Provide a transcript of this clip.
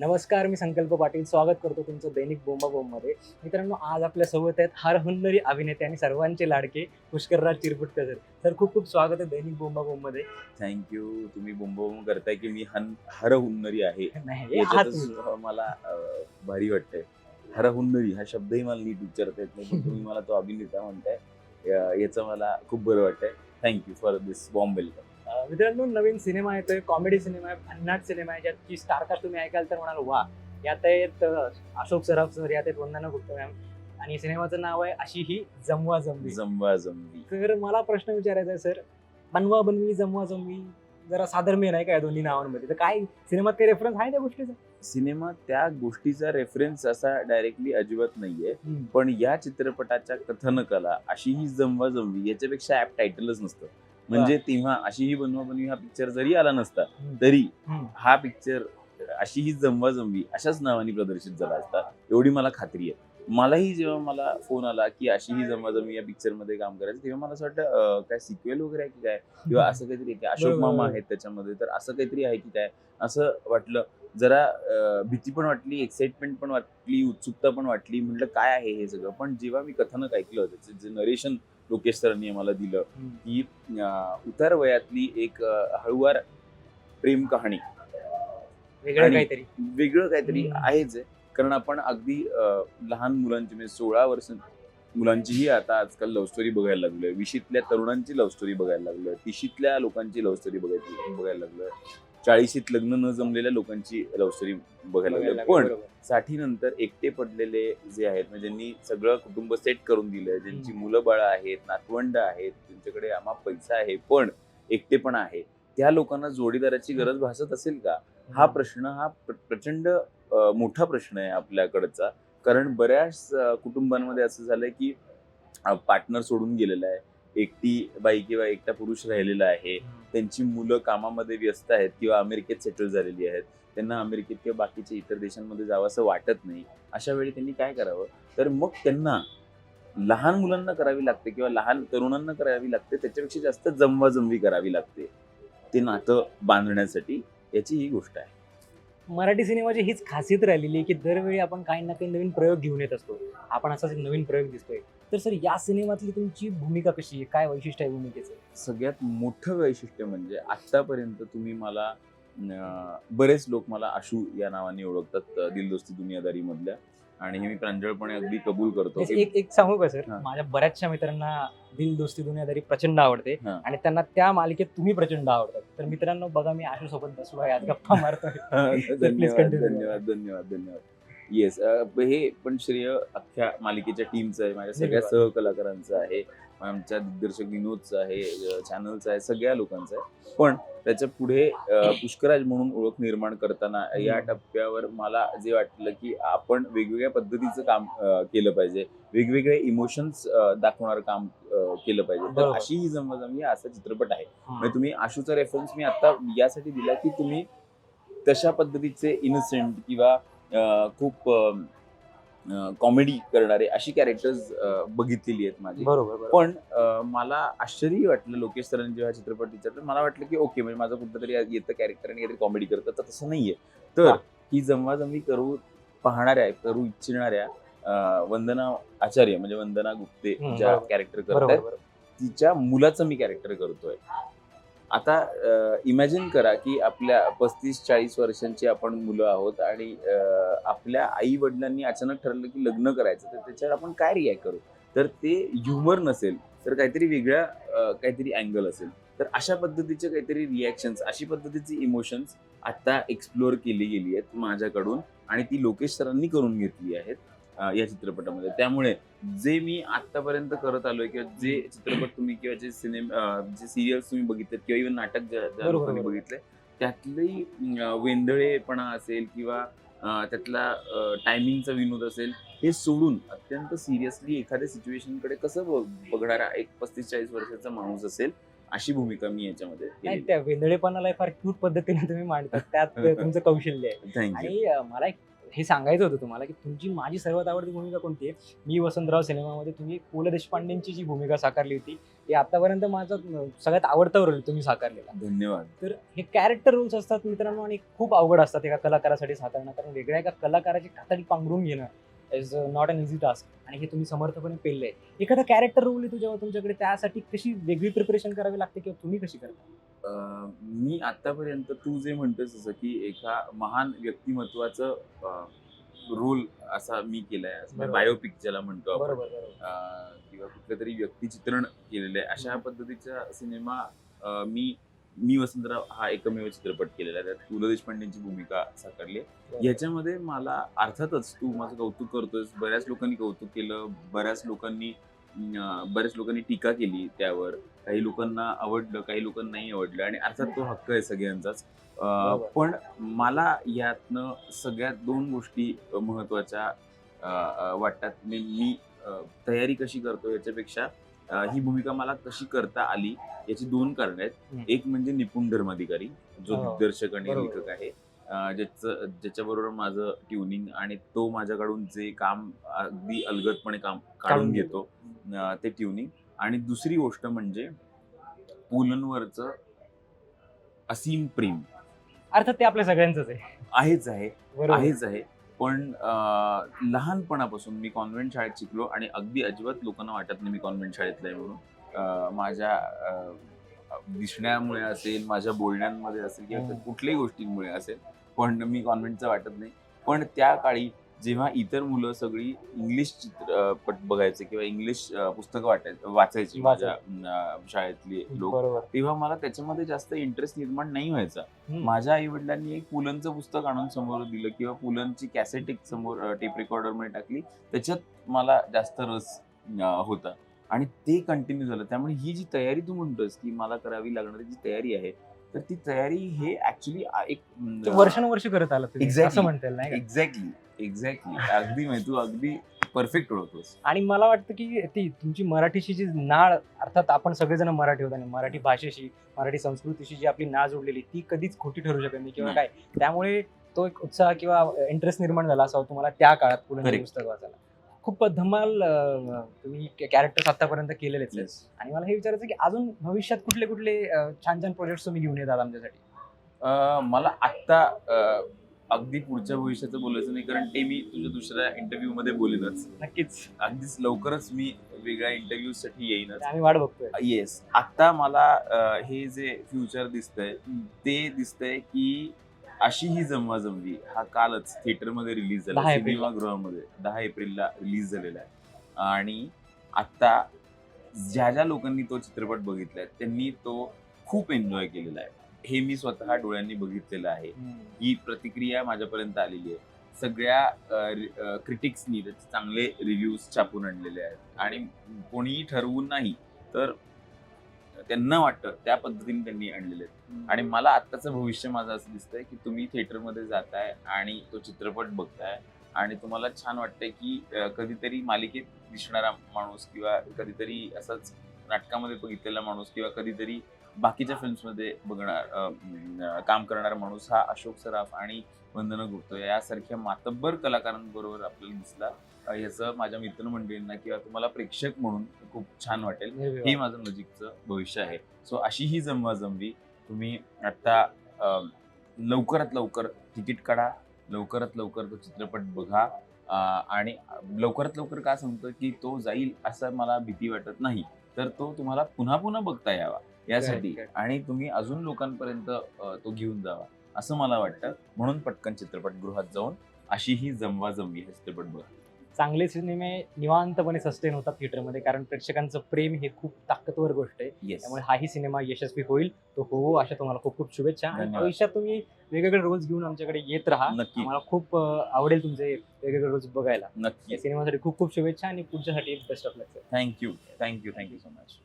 नमस्कार मी संकल्प पाटील. स्वागत करतो तुमचं दैनिक बोंबा बोंबमध्ये मित्रांनो आज आपल्यासोबत आहेत हर हुन्नरी अभिनेते आणि सर्वांचे लाडके पुष्करराज चिरपुटकर सर. सर खूप खूप स्वागत आहे दैनिक बोंबा बोंबमध्ये थँक्यू तुम्ही बोंबोम करताय की मी हन हर हुन्नरी आहे. नाही हे आहात याच्यातच तुम्ही. मला अं, भारी वाटतंय. हर हुन्नरी हा शब्दही मला नीट उच्चारता येत नाही पण तुम्ही मला तो अभिनेता म्हणताय. या- याचं मला खूप बरं वाटतंय. Thank you for this bomb welcome मित्रांनो नवीन सिनेमा येतोय कॉमेडी सिनेमा आहे भन्नाट सिनेमा आहे ज्याची स्टारकास्ट तुम्ही ऐकाल तर म्हणाल वा यात आहेत अशोक सराफ सर यात आहेत वंदना गुप्ता मॅम आणि सिनेमाचं नाव आहे अशी ही जमवा जमवी जमवा जमवी तर मला प्रश्न विचारायचा आहे सर बनवा बनवी जमवा जमवी जरा साधर्म्य नाही का या दोन्ही नावांमध्ये? तर काय सिनेमात काही रेफरन्स आहे त्या गोष्टीचा? सिनेमा त्या गोष्टीचा रेफरन्स असा डायरेक्टली अजिबात नाहीये. पण या चित्रपटाच्या कथनकला अशी ही जमवा जमवी याच्यापेक्षा ऍप टायटलच नसतं. म्हणजे तेव्हा अशी ही बनवा बनवी हा पिक्चर जरी आला नसता. तरी. हा पिक्चर अशी ही जमवा जमवी अशाच नावाने प्रदर्शित झाला असता एवढी मला खात्री आहे मलाही जेव्हा मला फोन आला की अशी ही जमवा जमवी या पिक्चरमध्ये काम करायचं तेव्हा मला असं वाटतं काय सिक्वेल वगैरे आहे की काय किंवा असं काहीतरी आहे की अशोक मामा. आहेत त्याच्यामध्ये तर असं काहीतरी आहे की काय असं वाटलं जरा भीती पण वाटली एक्साइटमेंट पण वाटली उत्सुकता पण वाटली म्हटलं काय आहे हे सगळं पण जेव्हा मी कथानक ऐकलं त्याचं जे नरेशन लोकेश सरांनी आम्हाला दिलं. की उतार वयातली एक हळुवार प्रेम कहाणी. वेगळं काहीतरी. वेगळं काहीतरी. आहेच आहे. कारण आपण अगदी लहान मुलांची म्हणजे सोळा वर्ष मुलांचीही आता आजकाल लव्ह स्टोरी बघायला लागलोय. विशीतल्या तरुणांची लव्ह स्टोरी बघायला लागलोय. तिशीतल्या लोकांची लव्ह स्टोरी बघायची बघायला लागलोय. चाळीशीत लग्न न जमलेल्या लोकांची लव्ह स्टोरी बघायला लागलोय. पण. साठी नंतर एकटे पडलेले जे आहेत म्हणजे ज्यांनी सगळं कुटुंब सेट करून दिलंय ज्यांची मुलं बाळ आहेत नातवंड आहेत ज्यांच्याकडे आम्हा पैसा आहे पण एकटेपणा आहे त्या लोकांना जोडीदाराची गरज भासत असेल का? हा प्रश्न हा प्र- प्रचंड मोठा प्रश्न आहे आपल्याकडचा. कारण बऱ्याच कुटुंबांमध्ये असं झालंय की पार्टनर सोडून गेलेला आहे. एकटी बाई किंवा एकटा पुरुष राहिलेला आहे. त्यांची मुलं कामामध्ये व्यस्त आहेत किंवा अमेरिकेत सेटल झालेली आहेत. त्यांना अमेरिकेत किंवा बाकीच्या इतर देशांमध्ये जावं असं वाटत नाही. अशा वेळी त्यांनी काय करावं? तर मग त्यांना लहान मुलांना करावी लागते किंवा लहान तरुणांना करावी लागते. त्याच्यापेक्षा जास्त जमवाजमवी करावी लागते. ते नातं बांधण्यासाठी याची ही गोष्ट आहे. मराठी सिनेमाची हीच खासियत राहिलेली आहे की दरवेळी आपण काही ना काही नवीन प्रयोग घेऊन येत असतो. आपण असाच एक नवीन प्रयोग दिसतोय. तर सर या सिनेमातली तुमची भूमिका कशी आहे? काय वैशिष्ट्य आहे भूमिकेचं? सगळ्यात मोठं वैशिष्ट्य म्हणजे आतापर्यंत तुम्ही मला बरेच लोक मला आशू या नावाने ओळखतात दिलदोस्ती दुनियादारी मधल्या आणि हे मी प्रांजळपणे अगदी कबूल करतो. एक- एक सांगू का सर. माझ्या बऱ्याचशा मित्रांना दिल दोस्ती दुनियादारी प्रचंड आवडते. आणि त्यांना त्या मालिकेत तुम्ही प्रचंड आवडतात. तर मित्रांनो बघा मी आशू सोबत बसलो आहे आज गप्पा मारतोय. धन्यवाद. धन्यवाद धन्यवाद धन्यवाद. येस हे पण श्रेय अख्ख्या मालिकेच्या टीमचं आहे. माझ्या सगळ्या. सहकलाकारांचं आहे. आमच्या दिग्दर्शक विनोदचं आहे चॅनलचं आहे सगळ्या लोकांचं आहे. पण त्याच्या पुढे पुष्कराज म्हणून ओळख निर्माण करताना या. टप्प्यावर मला जे वाटलं की आपण वेगवेगळ्या पद्धतीचं काम केलं पाहिजे. वेगवेगळे इमोशन्स दाखवणारं काम केलं पाहिजे. तर. अशी ही जमवाजमी असा चित्रपट आहे. म्हणजे तुम्ही आशूचा रेफरन्स मी आता यासाठी दिला की तुम्ही तशा पद्धतीचे इनसेंट किंवा खूप कॉमेडी करणारे अशी कॅरेक्टर्स बघितलेली आहेत माझी. बरोबर पण मला आश्चर्य वाटलं लोकेश सरांनी जेव्हा चित्रपट विचारलं मला वाटलं की ओके म्हणजे माझं कुठलं तरी येतं कॅरेक्टर आणि काहीतरी कॉमेडी करतं तर तसं नाहीये. तर हा. जमवाजमवी करू पाहणाऱ्या करू इच्छिणाऱ्या वंदना आचार्य म्हणजे वंदना गुप्ते ज्या. कॅरेक्टर करत तिच्या मुलाचं मी कॅरेक्टर करतोय. आता इमॅजिन करा की आपल्या पस्तीस चाळीस वर्षांची आपण मुलं आहोत आणि आपल्या आई वडिलांनी अचानक ठरलं की लग्न करायचं तर त्याच्यावर आपण काय रिॲक्ट करू? तर ते ह्युमर नसेल तर काहीतरी वेगळ्या काहीतरी अँगल असेल. तर अशा पद्धतीचे काहीतरी रिॲक्शन्स अशी पद्धतीची इमोशन्स आता एक्सप्लोअर केली गेली आहेत माझ्याकडून आणि ती लोकेश सरांनी करून घेतली आहेत. या चित्रपटामध्ये. त्यामुळे जे मी आतापर्यंत करत आलोय किंवा जे चित्रपट तुम्ही किंवा जे सिनेमा जे सिरियल्स तुम्ही बघितलेत किंवा इव्हन नाटक ज्या लोकांनी. बघितले त्यातली वेंदळेपणा असेल किंवा त्यातला टायमिंगचा विनोद असेल हे सोडून अत्यंत सिरियसली एखाद्या सिच्युएशनकडे कसं बघणारा एक पस्तीस चाळीस वर्षाचा माणूस असेल अशी भूमिका मी याच्यामध्ये त्या वेंदळेपणाला फार क्यूट पद्धतीने तुम्ही मांडतात. त्यात तुमचं कौशल्य आहे. आणि मला एक हे सांगायचं होतं तुम्हाला की तुमची माझी सर्वात आवडती भूमिका कोणती आहे? मी वसंतराव सिनेमामध्ये तुम्ही पु ल देशपांडेंची जी भूमिका साकारली होती ती आतापर्यंत माझा सगळ्यात आवडता रोल तुम्ही साकारलेला. धन्यवाद. तर हे कॅरेक्टर रोल्स असतात मित्रांनो आणि खूप अवघड असतात एका कलाकारासाठी साकारणं कारण वेगळ्या एका कलाकाराची कातडी पांघरून घेणं is not an easy task आणि हे तुम्ही समर्थपणे पेललंय. एखादा कॅरेक्टर रोल येतो जेव्हा तुमच्याकडे त्यासाठी कशी वेगळी प्रिपरेशन करावी लागते किंवा तुम्ही कशी करता? मी आतापर्यंत तू जे म्हणतोस जसं की एका महान व्यक्तिमत्वाचं रोल असा मी केलाय. बायोपिक ज्याला म्हणतो आपण. किंवा कुठलं तरी व्यक्तिचित्रण केलेलं आहे अशा. पद्धतीचा सिनेमा मी मी वसंतराव हा एकमेव चित्रपट केलेला आहे. त्यात पु ल देशपांडेंची भूमिका साकारली आहे. याच्यामध्ये मला अर्थातच तू माझं कौतुक करतोयस. बऱ्याच लोकांनी कौतुक केलं. बऱ्याच लोकांनी बऱ्याच लोकांनी टीका केली त्यावर काही लोकांना आवडलं काही लोकांना नाही आवडलं आणि अर्थात तो हक्क आहे सगळ्यांचाच. पण मला यातनं सगळ्यात दोन गोष्टी महत्त्वाच्या वाटतात मी तयारी कशी करतो याच्यापेक्षा ही भूमिका मला कशी करता आली याची दोन कारण आहेत. एक म्हणजे निपुण धर्माधिकारी जो हो. दिग्दर्शक आणि. लेखक आहे ज्याचं ज्याच्याबरोबर माझं ट्युनिंग आणि तो माझ्याकडून जे काम अगदी अलगदपणे काम काढून घेतो ते ट्युनिंग. आणि दुसरी गोष्ट म्हणजे पुलंवरचं असीम प्रेम. अर्थात ते आपल्या सगळ्यांचंच आहे. आहेच आहे आहेच आहे. पण लहानपणापासून मी कॉन्व्हेंट शाळेत शिकलो आणि अगदी अजिबात लोकांना वाटत नाही मी कॉन्व्हेंट शाळेतला आहे म्हणून. माझ्या दिसण्यामुळे असेल माझ्या बोलण्यांमध्ये असेल किंवा हम्म. कुठल्याही गोष्टींमुळे असेल पण मी कॉन्व्हेंटचं वाटत नाही. पण त्या काळी जेव्हा इतर मुलं सगळी इंग्लिश चित्रपट बघायचे किंवा इंग्लिश पुस्तकं वाटाय वाचायची माझ्या शाळेतली लोक तेव्हा मला त्याच्यामध्ये जास्त इंटरेस्ट निर्माण नाही व्हायचा. माझ्या आई वडिलांनी एक पुलंचं पुस्तक आणून समोर दिलं किंवा पुलंची कॅसेट एक समोर टेप रेकॉर्डरमध्ये टाकली. त्याच्यात मला जास्त रस होता. आणि ते कंटिन्यू झालं. त्यामुळे ही जी तयारी तू म्हणतोस की मला करावी लागणारी जी तयारी आहे तर ती तयारी हे ऍक्च्युली एक ते वर्षानुवर्ष करत आला. असं म्हणता येईल नाही? एक्झॅक्टली एक्झॅक्टली अगदी माहिती तू अगदी परफेक्ट ओळखतोस आणि मला वाटतं की ती तुमची मराठीशी जी नाळ अर्थात आपण सगळेजण मराठी होत आणि मराठी भाषेशी मराठी संस्कृतीशी जी आपली नाळ जोडलेली ती कधीच खोटी ठरू शकत नाही किंवा. काय त्यामुळे तो एक उत्साह किंवा इंटरेस्ट निर्माण झाला असावा तुम्हाला त्या काळात पुढे. पुस्तक वाचायला खूप धमाल अं, तुम्ही कॅरेक्टर्स आतापर्यंत केलेलेच आहेत. आणि मला हे विचारायचं की अजून भविष्यात कुठले कुठले अं, छान छान प्रोजेक्ट तुम्ही घेऊन येतात आमच्यासाठी? अं, मला आत्ता अं, अगदी पुढच्या भविष्याचं बोलायचं नाही कारण ते मी तुझ्या दुसऱ्या इंटरव्ह्यू मध्ये बोलेनच. नक्कीच. अगदीच लवकरच मी वेगळ्या इंटरव्ह्यू साठी येईनच. आम्ही वाट बघतोय. येस आता मला अं, हे जे फ्युचर दिसतंय ते दिसतंय की अशी ही जमवा जमवी हा कालच थिएटरमध्ये रिलीज झाला. 10 एप्रिलला. सिनेमागृहामध्ये दहा एप्रिलला रिलीज झालेला आहे. आणि आता ज्या ज्या लोकांनी तो चित्रपट बघितलाय त्यांनी तो खूप एन्जॉय केलेला आहे. हे मी स्वतः डोळ्यांनी बघितलेलं आहे. ही प्रतिक्रिया माझ्यापर्यंत आलेली आहे. सगळ्या क्रिटिक्सनी त्याचे चांगले रिव्ह्यूज छापून आणलेले आहेत. आणि कोणीही ठरवून नाही तर त्यांना वाटतं त्या पद्धतीने त्यांनी आणलेले आहेत. आणि मला आत्ताचं भविष्य माझं असं दिसतंय की तुम्ही थिएटरमध्ये जाताय आणि तो चित्रपट बघताय आणि तुम्हाला छान वाटतंय की कधीतरी मालिकेत दिसणारा माणूस किंवा कधीतरी असंच नाटकामध्ये बघितलेला माणूस किंवा कधीतरी बाकीच्या फिल्म्समध्ये बघणार काम करणारा माणूस हा अशोक सराफ आणि वंदना गुप्ता. यासारख्या मातब्बर कलाकारांबरोबर आपल्याला दिसला. याचं माझ्या मित्रमंडळींना किंवा तुम्हाला प्रेक्षक म्हणून खूप छान वाटेल. हे माझं नजीकचं भविष्य आहे. सो अशी ही जमवा जमवी तुम्ही आता अं, लवकरात लवकर तिकीट काढा. लवकरात लवकर तो चित्रपट बघा. आणि लवकरात लवकर का सांगतो की तो जाईल असं मला भीती वाटत नाही. तर तो तुम्हाला पुन्हा पुन्हा बघता यावा. यासाठी. Correct. आणि तुम्ही अजून लोकांपर्यंत अं, तो घेऊन जावा असं मला वाटतं. म्हणून पटकन चित्रपटगृहात जाऊन अशी ही जमवा जमवी हा चित्रपट बघा. चांगले सिनेमे निवांतपणे सस्टेन होतात थिएटरमध्ये कारण प्रेक्षकांचं प्रेम हे खूप ताकदवर गोष्ट आहे. येस त्यामुळे हाही सिनेमा यशस्वी होईल. तो हो अशा तुम्हाला खूप खूप शुभेच्छा. आणि धन्यवाद. भविष्यात तुम्ही वेगवेगळे रोल्स घेऊन आमच्याकडे येत राहा. नक्की. आम्हाला खूप अं, आवडेल तुमचे वेगवेगळे रोल्स बघायला. नक्की. या सिनेमासाठी खूप खूप शुभेच्छा आणि पुढच्यासाठी best of luck thank you thank you thank you so much